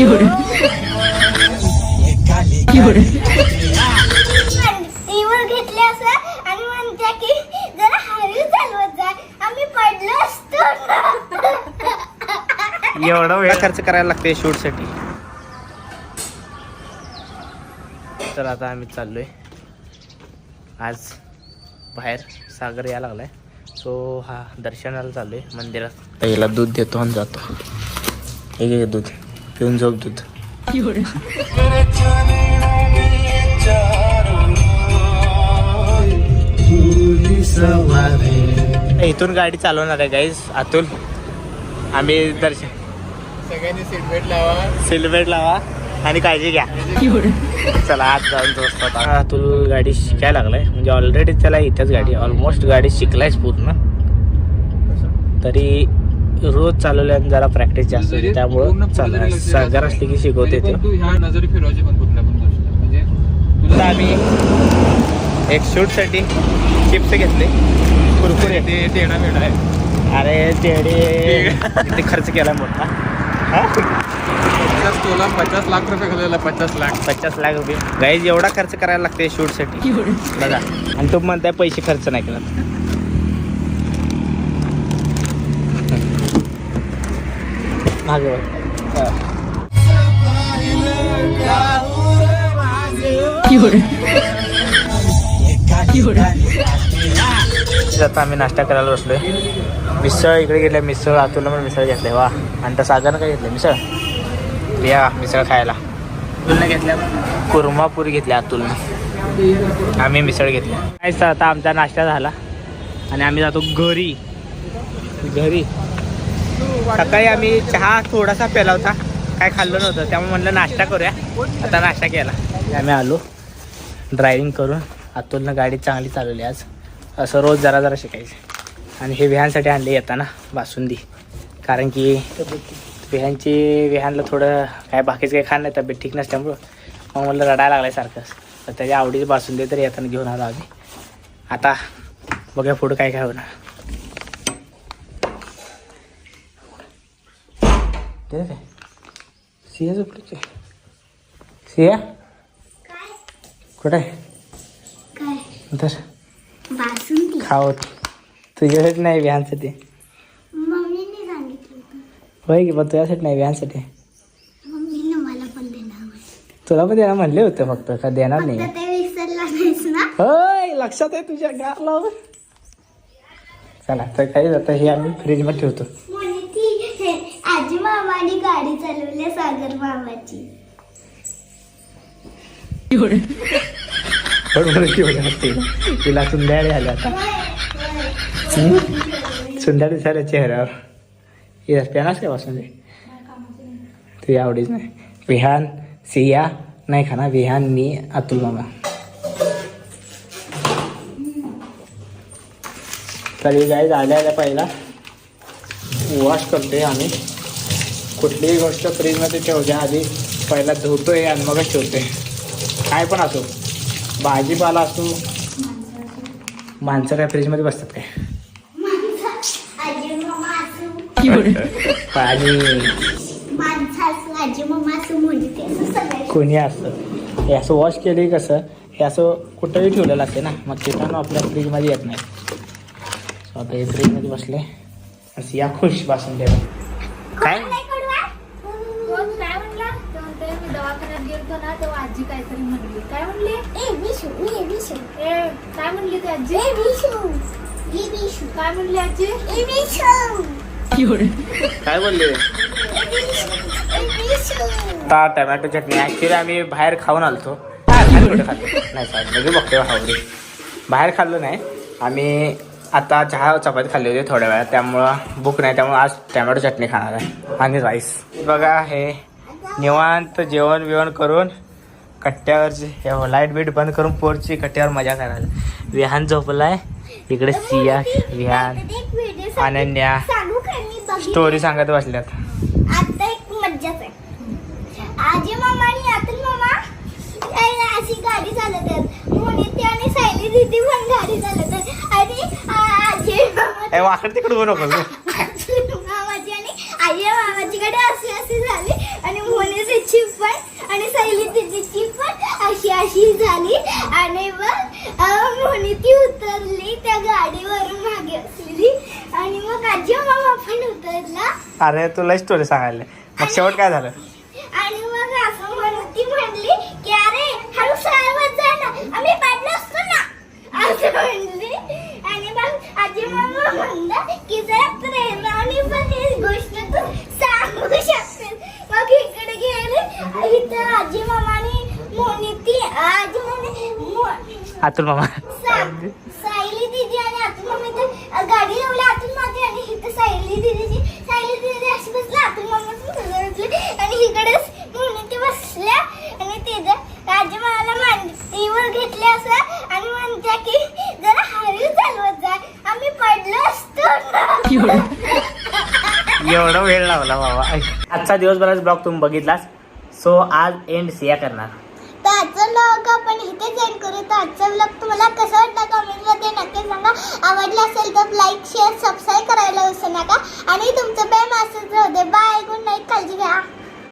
टीव्हीवर घेतले असं आणि म्हणते की जरा हळू चालवत जा. आम्ही पडलो असतो ना. एवढा वेळ खर्च करायला लागते शूटसाठी. तर आता आम्ही चाललोय. आज बाहेर सागर यायला लागलाय. सो हा दर्शनाला चाललोय मंदिरात. पहिला दूध देतो आणि जातो. हे दूध. पिऊन झोप दूध इथून गाडी चालवणार आहे गाईज अतुल. आम्ही दर्शन. सगळ्यांनी सीट बेल्ट लावा. सिल्मेट लावा आणि काळजी घ्या. चला आज जाऊन दोस्त अतुल गाडी शिकायला लागलाय. म्हणजे ऑलरेडी त्याला इथेच गाडी ऑलमोस्ट गाडी शिकलायच पूर्ण. तरी रोज चालवल्याने जरा प्रॅक्टिस जास्त होती त्यामुळं सागर असली की शिकवते ते. म्हणजे आम्ही एक शूटसाठी चिप्स घेतले. कुरकुरे. ते टेणा मेढा आहे. अरे तेडे किती खर्च केला मोठा? पचास तोला पचास लाख रुपये घालवला पचास लाख. पचास लाख रुपये. गाईज एवढा खर्च करायला लागते शूटसाठी बघा. आणि तो म्हणताय पैसे खर्च नाही केला मागे बघ. हा. आता आम्ही नाश्ता करायला बसलोय. मिसळ इकडे घेतल्या मिसळ अतुलला पण मिसळ घेतले वा. आणि त्या सागरनं काय घेतलं मिसळ? या मिसळ खायला. अतुलने घेतल्या कुर्मापुरी घेतल्या अतुलने आम्ही मिसळ घेतली. काय आता आमचा नाश्ता झाला. आणि आम्ही जातो घरी. घरी. सकाळी आम्ही चहा थोडासा प्याला होता. काय खाल्लं नव्हतं त्यामुळे म्हणलं नाश्ता करूया. आता नाश्ता केला. आम्ही आलो. ड्रायव्हिंग करून. अतुलनं गाडी चांगली चालवली आज. असं रोज जरा जरा शिकायचं. आणि हे विहानसाठी आणले येताना बासुंदी. कारण की विहानची विहानला थोडं काय बाकीचं काही खाणं नाही तब्येत ठीक नसल्यामुळं. मग म्हणलं रडायला लागलाय सारखंच तर त्याच्या आवडीची बासुंदी तरी येताना घेऊन आलो आम्ही. आता बघूया पुढं काय काय होणार. ते काय सिया झोपली सिया कुठं तर खावत तुझ्यासाठी नाही होतं. होय की पण तुझ्यासाठी नाही देणार तुला पण देणार म्हणले होते फक्त का देणार नाही होय लक्षात आहे तुझ्या गारला चला तर काही आता हे आम्ही फ्रीजमध्ये ठेवतो म्हणे ती हे आजी मामाने गाडी चालवली सागर मामाची बरोबर केवढं असते तिला सुंदर आल्या आता. सुंदर दिसायला चेहऱ्यावर. हे पेनास काय पासून तुझी आवडीच नाही. विहान सिया नाही खाना विहान मी अतुल मामा. तरी काय आल्या आल्या पहिला. वॉश करतोय आम्ही. कुठलीही गोष्ट फ्रीजमध्ये ठेवच्या आधी पहिला धुतो आहे आणि मगच ठेवते काय पण असो भाजीपाला असो माणसं काय फ्रीजमध्ये बसतात काय? आणि कोणी असतं हे असं वॉश केले कसं? हे असं कुठंही ठेवलेलं असते ना. मग ते पण आपल्या फ्रीजमध्ये येत नाही. So आता हे फ्रीजमध्ये बसले. असं या खुश बसून ठेवा. काय नाही कडवा कोण काय म्हणला तो म्हणतोय मी दवाखान्यात गेलतो ना तेव्हा आजी काहीतरी म्हणली. काय म्हणली? ए विशू ए विशू ए काय म्हणली ती आजी? ए विशू ए विशू काय म्हणली आजी? ए विशू काय बोलले? ए विशू आता टमॅटो चटणी. ॲक्च्युली आम्ही बाहेर खाऊन आलतो. बाहेर कुठे खाल्लो? नाही सॉरी म्हणजे बघतो हावडे बाहेर खाल्लो नाही. आम्ही आता चहा चपाती खाल्ली होती थोड्या वेळात. त्यामुळं भूक नाही. त्यामुळं आज टमॅटो चटणी खाणार आहे. आणि राईस बघा हे निवांत जेवण बिवण करून कट्ट्यावरची लाइट बीट बंद करून पोरची कट्ट्यावर मजा करायला. विहान झोपलाय. इकडे सिया विहान अनन्या. स्टोरी सांगत बसल्यात. आता एक मज्जाच आहे. आजी मामा आणि अतुल मामा अ- अशी गाडी चालवतात. मोनिती आणि सायली दीदी पण गाडी चालवतात. आणि आ- आजी मामा ए वाकड तिकडे बोलू नको. आजी मामाची आणि आई मामाची गाडी अशी अशी झाली. आणि मोनिती पण आणि सायली दिदीची. अशी अशी झाली. आणि मग मोनी ती उतरली त्या गाडीवरून मागे असलेली. आणि मग आजी मामा पण उतरला. अरे तुला स्टोरी सांगायला. मग शेवट काय झालं? आणि मग असं म्हणून ती म्हणली की अरे हळू सावध जा ना. आम्ही पडलो असतो ना. असं म्हणली. आणि मग आजी मामा म्हणलं की जरा प्रेमाने पण ही गोष्ट तू सांगू शकतेस मग इकडे गेले इथं आजी मामाने मोनी ती आजी मामाने मो- अतुल मामा. सायली दिदी आणि अतुल मामा इथं गाडी लावली अतुल आणि इथं सायली दिदीची. सायली दिदी अशी बसली अतुल मामा आणि इकडे म्हणून ते बसल्या आणि तिथं राजे मला मांडीवर घेतले असं आणि म्हणत्या की जरा हळू चालवत जा. आम्ही पडलो असतो ना. एवढा. वेळ लावला बाबा आजचा दिवसभराचा ब्लॉग तुम्ही बघितलास. सो आज एंड सिया करणार. ब्लॉग आपण इथे सेंड करू तर आजचा ब्लॉग तुम्हाला कसा वाटला कमेंटमध्ये नक्की सांगा. आवडला असेल तर लाईक शेअर सबस्क्राईब करायला विसरू नका. आणि तुमचं प्रेम असंच राहू दे. बाय गुड नाईट काळजी घ्या.